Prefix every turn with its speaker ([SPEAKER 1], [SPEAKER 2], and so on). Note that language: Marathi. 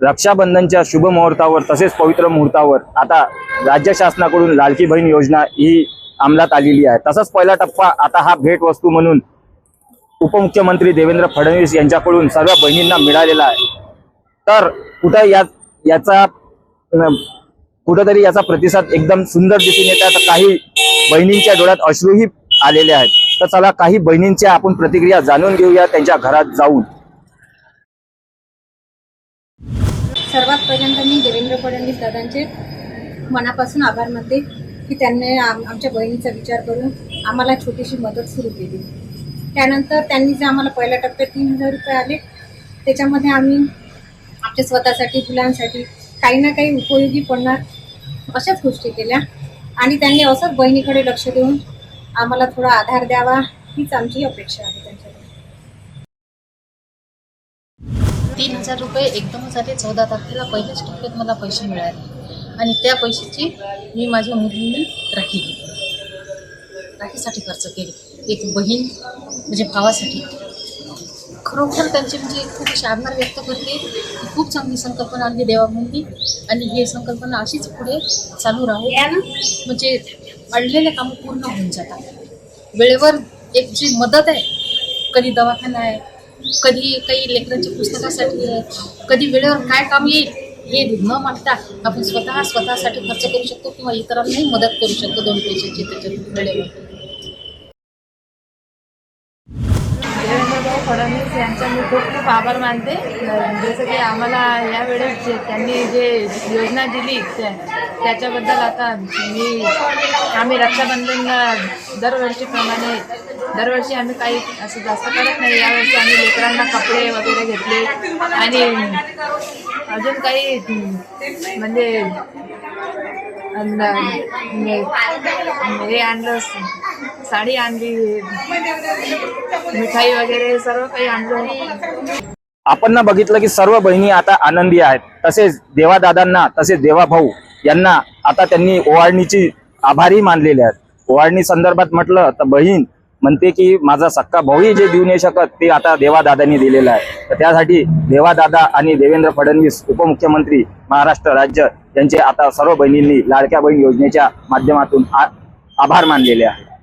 [SPEAKER 1] रक्षाबंधनच्या शुभ मुहूर्तावर तसेच पवित्र मुहूर्तावर आता राज्य शासनाकडून लाडकी बहीण योजना ही अंमलात आलेली आहे. तसाच पहिला टप्पा आता हा भेट वस्तू म्हणून उपमुख्यमंत्री देवेंद्र फडणवीस यांच्याकडून सर्व बहिणींना मिळालेला आहे. तर कुठं या याचा कुठंतरी याचा प्रतिसाद एकदम सुंदर दिसून येत आहे. तर काही बहिणींच्या डोळ्यात अश्रूही आलेले आहेत. तर चला काही बहिणींच्या आपण प्रतिक्रिया जाणून घेऊया त्यांच्या घरात जाऊन.
[SPEAKER 2] सर्वात पहिल्यांदा मी देवेंद्र फडणवीस दादांचे मनापासून आभार मानते की त्यांनी आम आमच्या बहिणीचा विचार करून आम्हाला छोटीशी मदत सुरू केली. त्यानंतर त्यांनी जे आम्हाला पहिल्या टप्प्यात तीन हजार रुपये आले त्याच्यामध्ये आम्ही आमच्या स्वतःसाठी फुलांसाठी काही ना काही उपयोगी पडणार अशाच गोष्टी केल्या. आणि त्यांनी असंच बहिणीकडे लक्ष देऊन आम्हाला थोडा आधार द्यावा हीच आमची अपेक्षा आहे त्यांच्याकडे.
[SPEAKER 3] तीन हजार रुपये एकदमच आले. चौदा तारखेला पहिल्याच टप्प्यात मला पैसे मिळाले. आणि त्या पैशाची मी माझ्या मुलींनी राखी घेतली. राखीसाठी खर्च केले. एक बहीण म्हणजे भावासाठी. खरोखर त्यांचे म्हणजे खूप असे आभार व्यक्त करते. की खूप चांगली संकल्पना आणली देवामुली आणि ही संकल्पना अशीच पुढे चालू राहू. म्हणजे अडलेले कामं पूर्ण होऊन जातात. वेळेवर एक जी मदत आहे कधी दवाखाना आहे कधी काही लेकरांच्या पुस्तकासाठी कधी वेळेवर काय काम येईल हे न मागता आपण स्वतः स्वतःसाठी खर्च करू शकतो किंवा इतरांनाही मदत करू शकतो दोन पैशाची त्याच्यात वेळेवर.
[SPEAKER 4] फडणवीस यांचा. मी खूप खूप आभार मानते. जसं की आम्हाला यावेळेस जे त्यांनी जे योजना दिली त्या त्याच्याबद्दल आता मी आम्ही रक्षाबंधन दरवर्षीप्रमाणे दरवर्षी आम्ही काही असं जास्त करत नाही. यावर्षी आम्ही लेकरांना कपडे वगैरे घेतले. आणि अजून काही म्हणजे हे आणलं साडी आणली मिठाई वगैरे सर्व काही आणलं.
[SPEAKER 1] आपण ना बघितलं की सर्व बहिणी आता आनंदी आहेत. तसेच देवादादांना तसेच देवा भाऊ यांना आता त्यांनी ओवाळणीची आभारी मानलेले आहेत. ओवाळणी संदर्भात म्हटलं तर बहीण म्हणते की माझा सक्का भाऊही जे देऊ नाही शकत ते आता देवादादांनी दिलेलं आहे. तर त्यासाठी देवादादा आणि देवेंद्र फडणवीस उपमुख्यमंत्री महाराष्ट्र राज्य यांचे आता सर्व बहिणींनी लाडक्या बहीण योजनेच्या माध्यमातून आभार मानलेले आहे